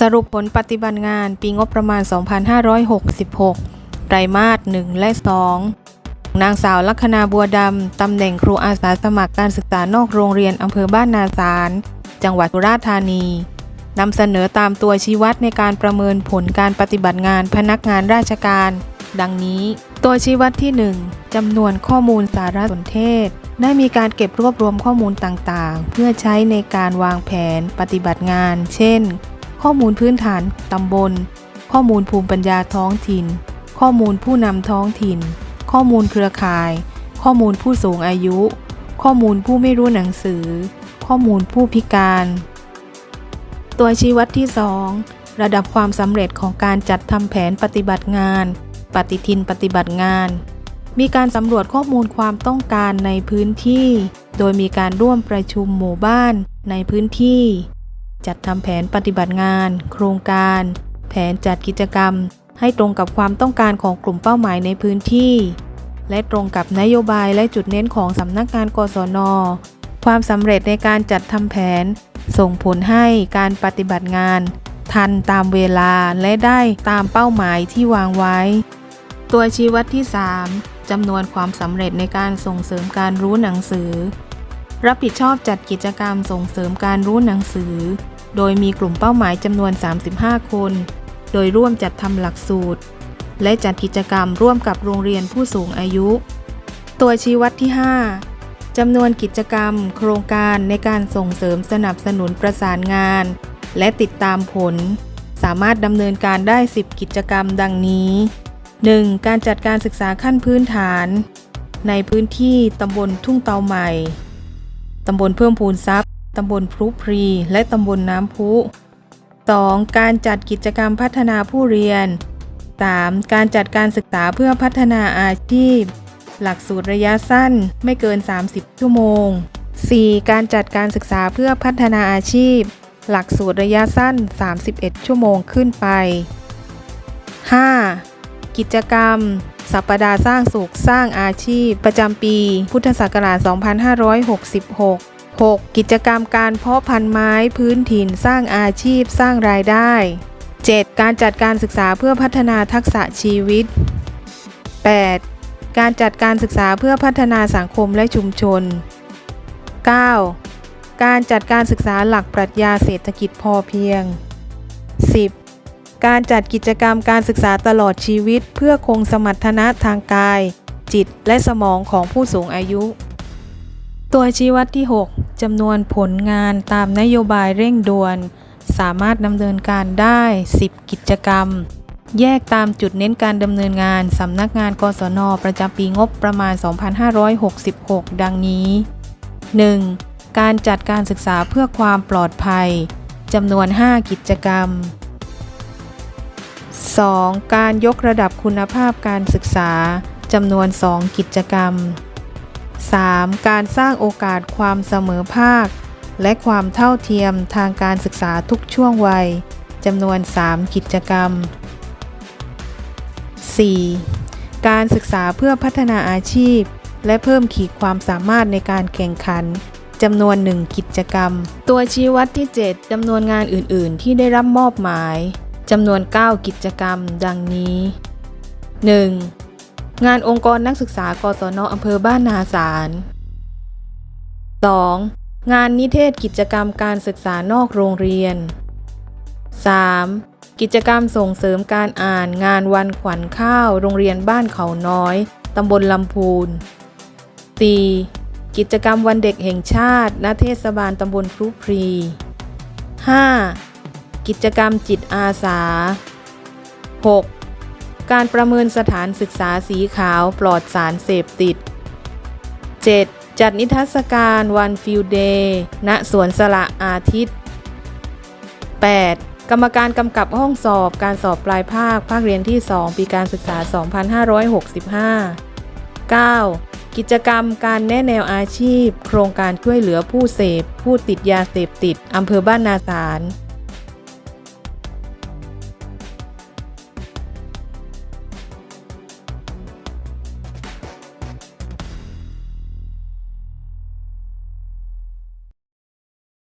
สรุปผลปฏิบัติงานปีงบประมาณ 2566 ไตรมาส 1 และ 2 นางสาวลัคนาบัวดำ ตำแหน่งครูอาสาสมัครการศึกษานอกโรงเรียนอำเภอบ้านนาสาร จังหวัดสุราษฎร์ธานี นำเสนอตามตัวชี้วัดในการประเมินผลการปฏิบัติงานพนักงานราชการ ดังนี้ ตัวชี้วัดที่ 1จำนวนข้อมูลสารสนเทศ ได้มีการเก็บรวบรวมข้อมูลต่างๆ เพื่อใช้ในการวางแผนปฏิบัติงาน เช่น ข้อมูลพื้นฐานตำบล ข้อมูลภูมิปัญญาท้องถิ่น ข้อมูลผู้นำท้องถิ่น ข้อมูลเครือข่าย ข้อมูลผู้สูงอายุ ข้อมูลผู้ไม่รู้หนังสือ ข้อมูลผู้พิการ ตัวชี้วัดที่ 2 ระดับความสำเร็จของการจัดทำแผนปฏิบัติงาน ปฏิทินปฏิบัติงาน มีการสำรวจข้อมูลความต้องการในพื้นที่ โดยมีการร่วมประชุมหมู่บ้านในพื้นที่ จัดทำแผนปฏิบัติงาน โครงการ แผนจัดกิจกรรม ให้ตรงกับความต้องการของกลุ่มเป้าหมายในพื้นที่ และตรงกับนโยบายและจุดเน้นของสำนักงานกศน ความสำเร็จในการจัดทำแผน ส่งผลให้การปฏิบัติงาน ทันตามเวลาและได้ตามเป้าหมายที่วางไว้ ตัวชี้วัดที่ 3จำนวนความสำเร็จในการส่งเสริมการรู้หนังสือ รับผิดชอบจัดกิจกรรมส่งเสริมการรู้หนังสือ โดยมีกลุ่มเป้าหมายจำนวน 35 คน โดยร่วมจัดทำหลักสูตร และจัดกิจกรรมร่วมกับโรงเรียนผู้สูงอายุ ตัวชี้วัดที่ 5จำนวนกิจกรรม โครงการในการส่งเสริมสนับสนุนประสานงาน และติดตามผล สามารถดำเนินการได้ 10 กิจกรรมดังนี้ 1. การจัดการศึกษาขั้นพื้นฐาน ในพื้นที่ตำบลทุ่งเตาใหม่ ตำบลเพิ่มพูนทรัพย์ ตำบลพลุพรี และตำบลน้ำพุ 2. การจัดกิจกรรมพัฒนาผู้เรียน 3. การจัดการศึกษาเพื่อพัฒนาอาชีพ หลักสูตรระยะสั้นไม่เกิน 30 ชั่วโมง 4. การจัดการศึกษาเพื่อพัฒนาอาชีพ หลักสูตรระยะสั้น 31 ชั่วโมงขึ้นไป 5. กิจกรรม สัปดาห์สร้างสุขสร้างอาชีพ ประจำปี พุทธศักราช 2566 6. กิจกรรมการเพาะพันธุ์ไม้พื้นถิ่นสร้างอาชีพสร้างรายได้ 7. การจัดการศึกษาเพื่อพัฒนาทักษะชีวิต 8. การจัดการศึกษาเพื่อพัฒนาสังคมและชุมชน 9. การจัดการศึกษาหลักปรัชญาเศรษฐกิจพอเพียง 10. การจัดกิจกรรมการศึกษาตลอดชีวิต เพื่อคงสมรรถนะทางกาย จิตและสมองของผู้สูงอายุ ตัวชี้วัดที่ 6 จำนวนผลงานตามนโยบายเร่งด่วน สามารถดำเนินการได้ 10 กิจกรรม แยกตามจุดเน้นการดำเนินงานสำนักงานกศนประจำปีงบประมาณ 2566 ดังนี้ 1. การจัดการศึกษาเพื่อความปลอดภัยจำนวน 5 กิจกรรม 2. การยกระดับคุณภาพการศึกษาจำนวน 2 กิจกรรม 3. การสร้างโอกาสความเสมอภาค และความเท่าเทียมทางการศึกษาทุกช่วงวัยจำนวน 3 กิจกรรม 4. การศึกษาเพื่อพัฒนาอาชีพ และเพิ่มขีดความสามารถในการแข่งขันจำนวน 1 กิจกรรม ตัวชี้วัดที่ 7จำนวนงานอื่น ๆ ที่ได้รับมอบหมายจำนวน 9 กิจกรรม ดังนี้ 1. งานองค์กรนักศึกษากศนอำเภอบ้านนาสาร 2. งานนิเทศกิจกรรมการศึกษานอกโรงเรียน 3. กิจกรรมส่งเสริมการอ่านงานวันขวัญข้าวโรงเรียนบ้านเขาน้อย ตำบลลำพูน 4. กิจกรรมวันเด็กแห่งชาติ ณ เทศบาลตำบลพลุพรี 5. กิจกรรมจิตอาสา 6. การประเมินสถานศึกษาสีขาวปลอดสารเสพติด 7. จัดนิทรรศการวันฟิลเดย์ณสวนสละอาทิตย์ 8. กรรมการกำกับห้องสอบการสอบปลายภาค ภาคเรียนที่ 2 ปีการศึกษา 2565 9. กิจกรรมการแนะแนวอาชีพ โครงการช่วยเหลือผู้เสพ ผู้ติดยาเสพติด อำเภอบ้านนาสาร